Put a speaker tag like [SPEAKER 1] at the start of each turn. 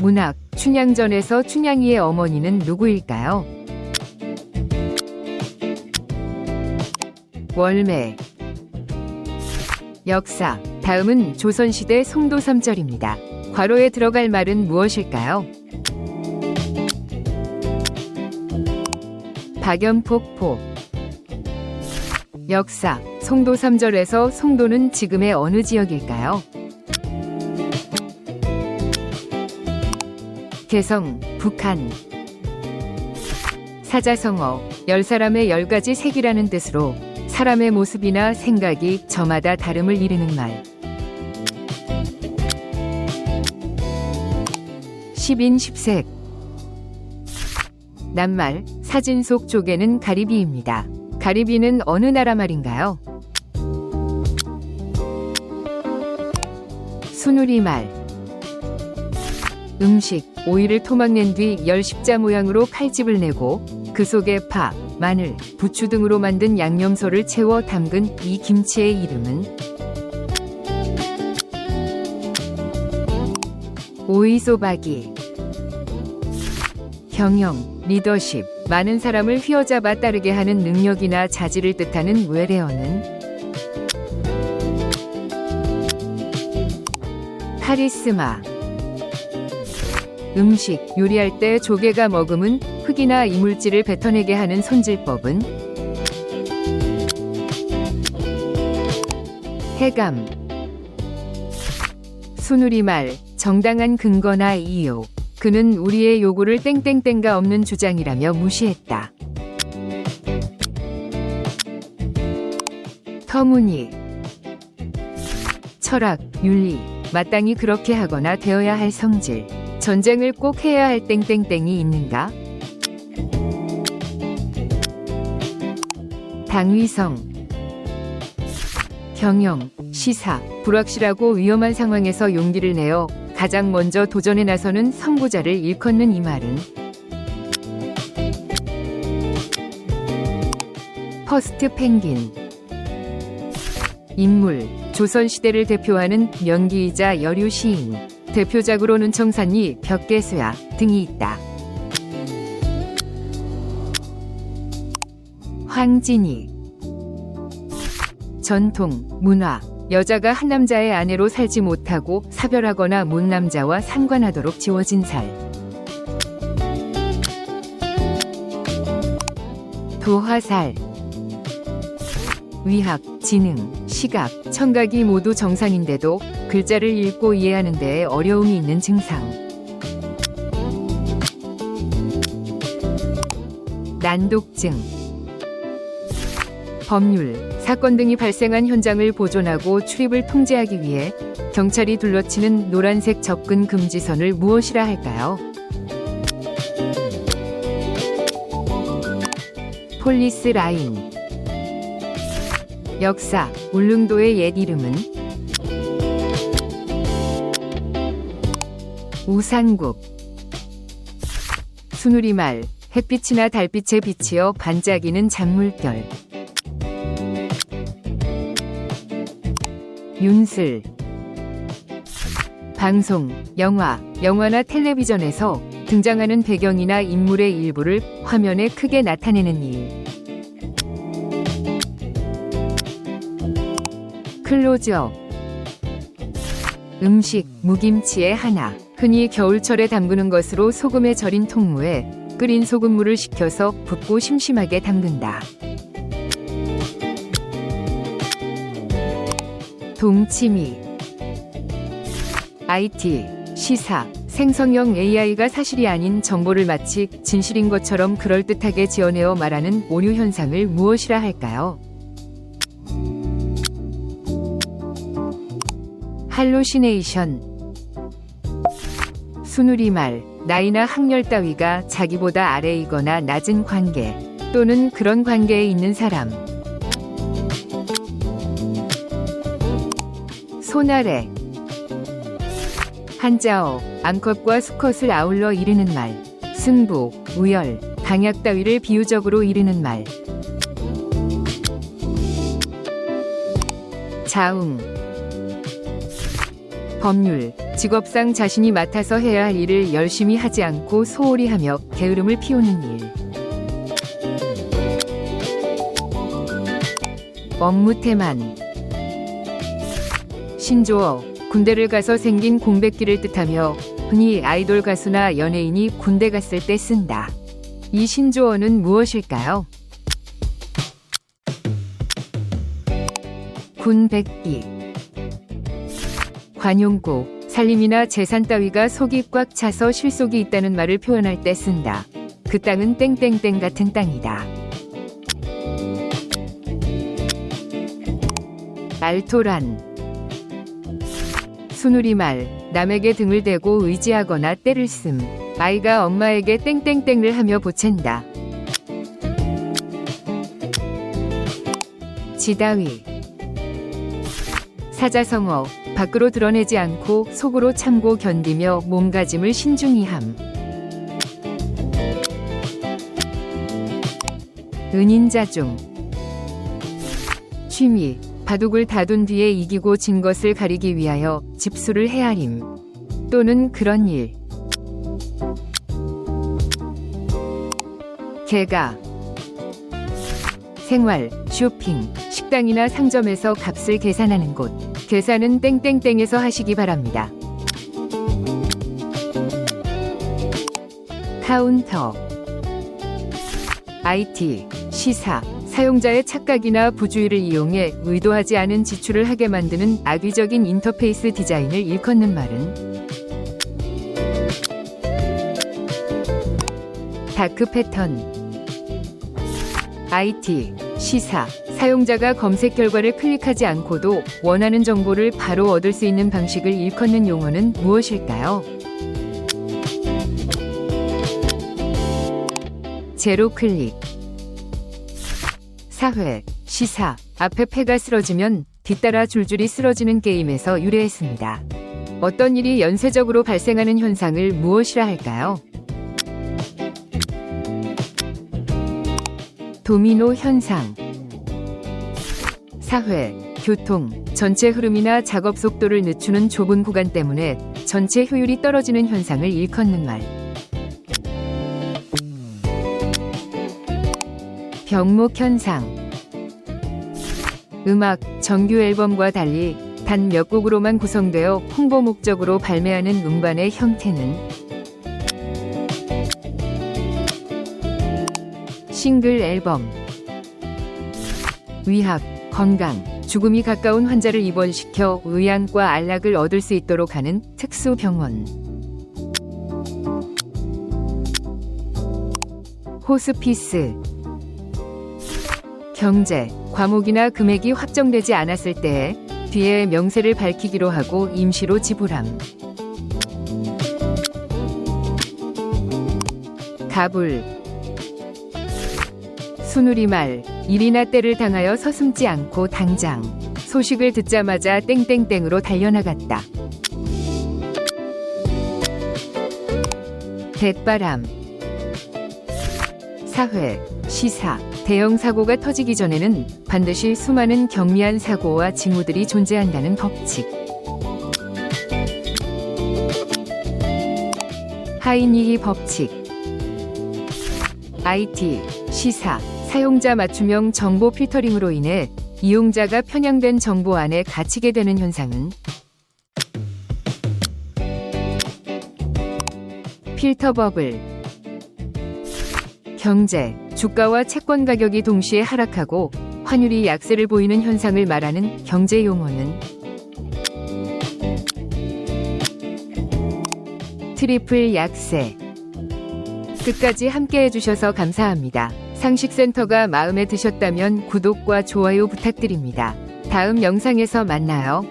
[SPEAKER 1] 문학, 춘향전에서 춘향이의 어머니는 누구일까요? 월매 역사 다음은 조선시대 송도삼절입니다. 괄호에 들어갈 말은 무엇일까요? 박연폭포 역사 송도삼절에서 송도는 지금의 어느 지역일까요? 개성 북한 사자성어 열 사람의 열 가지 색이라는 뜻으로 사람의 모습이나 생각이 저마다 다름을 이르는 말. 십인십색 낱말 사진 속 조개는 가리비입니다. 가리비는 어느 나라 말인가요? 수누리말 음식 오이를 토막낸 뒤 열 십자 모양으로 칼집을 내고 그 속에 파, 마늘, 부추 등으로 만든 양념소를 채워 담근 이 김치의 이름은 오이소박이. 경영, 리더십, 많은 사람을 휘어잡아 따르게 하는 능력이나 자질을 뜻하는 외래어는 카리스마 음식, 요리할 때 조개가 머금은 흙이나 이물질을 뱉어내게 하는 손질법은? 해감. 수누리말 정당한 근거나 이유. 그는 우리의 요구를 땡땡땡가 없는 주장이라며 무시했다. 터무니. 철학, 윤리, 마땅히 그렇게 하거나 되어야 할 성질 전쟁을 꼭 해야 할 땡땡땡이 있는가? 당위성 경영, 시사, 불확실하고 위험한 상황에서 용기를 내어 가장 먼저 도전에 나서는 선구자를 일컫는 이 말은 퍼스트 펭귄 인물, 조선시대를 대표하는 명기이자 여류 시인 대표작으로는 청산리, 벽계수야 등이 있다. 황진이 전통, 문화, 여자가 한 남자의 아내로 살지 못하고 사별하거나 못 남자와 상관하도록 지워진 살. 도화살 위학, 지능, 시각, 청각이 모두 정상인데도 글자를 읽고 이해하는 데에 어려움이 있는 증상. 난독증. 법률, 사건 등이 발생한 현장을 보존하고 출입을 통제하기 위해 경찰이 둘러치는 노란색 접근 금지선을 무엇이라 할까요? 폴리스 라인. 역사, 울릉도의 옛 이름은 우산국. 수누리말 햇빛이나 달빛에 비치어 반짝이는 잔물결. 윤슬. 방송, 영화, 영화나 텔레비전에서 등장하는 배경이나 인물의 일부를 화면에 크게 나타내는 일. 클로즈업 음식, 무김치의 하나 흔히 겨울철에 담그는 것으로 소금에 절인 통무에 끓인 소금물을 식혀서 붓고 심심하게 담근다. 동치미 IT, 시사, 생성형 AI가 사실이 아닌 정보를 마치 진실인 것처럼 그럴듯하게 지어내어 말하는 오류 현상을 무엇이라 할까요? 할로시네이션 수누리말 나이나 학렬 따위가 자기보다 아래이거나 낮은 관계 또는 그런 관계에 있는 사람. 소나래. 한자어 암컷과 수컷을 아울러 이르는 말. 승부, 우열, 강약 따위를 비유적으로 이르는 말. 자웅 법률, 직업상 자신이 맡아서 해야 할 일을 열심히 하지 않고 소홀히 하며 게으름을 피우는 일. 업무 태만. 신조어, 군대를 가서 생긴 공백기를 뜻하며 흔히 아이돌 가수나 연예인이 군대 갔을 때 쓴다. 이 신조어는 무엇일까요? 군백기. 관용구, 살림이나 재산 따위가 속이 꽉 차서 실속이 있다는 말을 표현할 때 쓴다. 그 땅은 땡땡땡 같은 땅이다. 알토란 순우리말 남에게 등을 대고 의지하거나 때를 씀 아이가 엄마에게 땡땡땡을 하며 보챈다. 지다위 사자성어 밖으로 드러내지 않고 속으로 참고 견디며 몸가짐을 신중히 함. 은인자 중. 취미 바둑을 다둔 뒤에 이기고 진 것을 가리기 위하여 집수를 헤아림. 또는 그런 일. 개가. 생활, 쇼핑, 식당이나 상점에서 값을 계산하는 곳 계산은 땡땡땡에서 하시기 바랍니다. 카운터. IT, 시사, 사용자의 착각이나 부주의를 이용해 의도하지 않은 지출을 하게 만드는 악의적인 인터페이스 디자인을 일컫는 말은? 다크 패턴. IT, 시사, 사용자가 검색 결과를 클릭하지 않고도 원하는 정보를 바로 얻을 수 있는 방식을 일컫는 용어는 무엇일까요? 제로 클릭 사회, 시사, 앞에 패가 쓰러지면 뒤따라 줄줄이 쓰러지는 게임에서 유래했습니다. 어떤 일이 연쇄적으로 발생하는 현상을 무엇이라 할까요? 도미노 현상 사회, 교통, 전체 흐름이나 작업 속도를 늦추는 좁은 구간 때문에 전체 효율이 떨어지는 현상을 일컫는 말. 병목 현상. 음악, 정규 앨범과 달리 단 몇 곡으로만 구성되어 홍보 목적으로 발매하는 음반의 형태는 싱글 앨범. 위합, 건강, 죽음이 가까운 환자를 입원시켜 의안과 안락을 얻을 수 있도록 하는 특수 병원. 호스피스. 경제, 과목이나 금액이 확정되지 않았을 때에 뒤에 명세를 밝히기로 하고 임시로 지불함. 가불. 순우리말, 일이나 때를 당하여 서슴지 않고 당장 소식을 듣자마자 땡땡땡으로 달려나갔다. 대바람 사회, 시사, 대형 사고가 터지기 전에는 반드시 수많은 경미한 사고와 징후들이 존재한다는 법칙. 하이니히 법칙. IT, 시사, 사용자 맞춤형 정보 필터링으로 인해 이용자가 편향된 정보 안에 갇히게 되는 현상은? 필터 버블. 경제, 주가와 채권 가격이 동시에 하락하고 환율이 약세를 보이는 현상을 말하는 경제 용어는? 트리플 약세. 끝까지 함께 해주셔서 감사합니다. 상식센터가 마음에 드셨다면 구독과 좋아요 부탁드립니다. 다음 영상에서 만나요.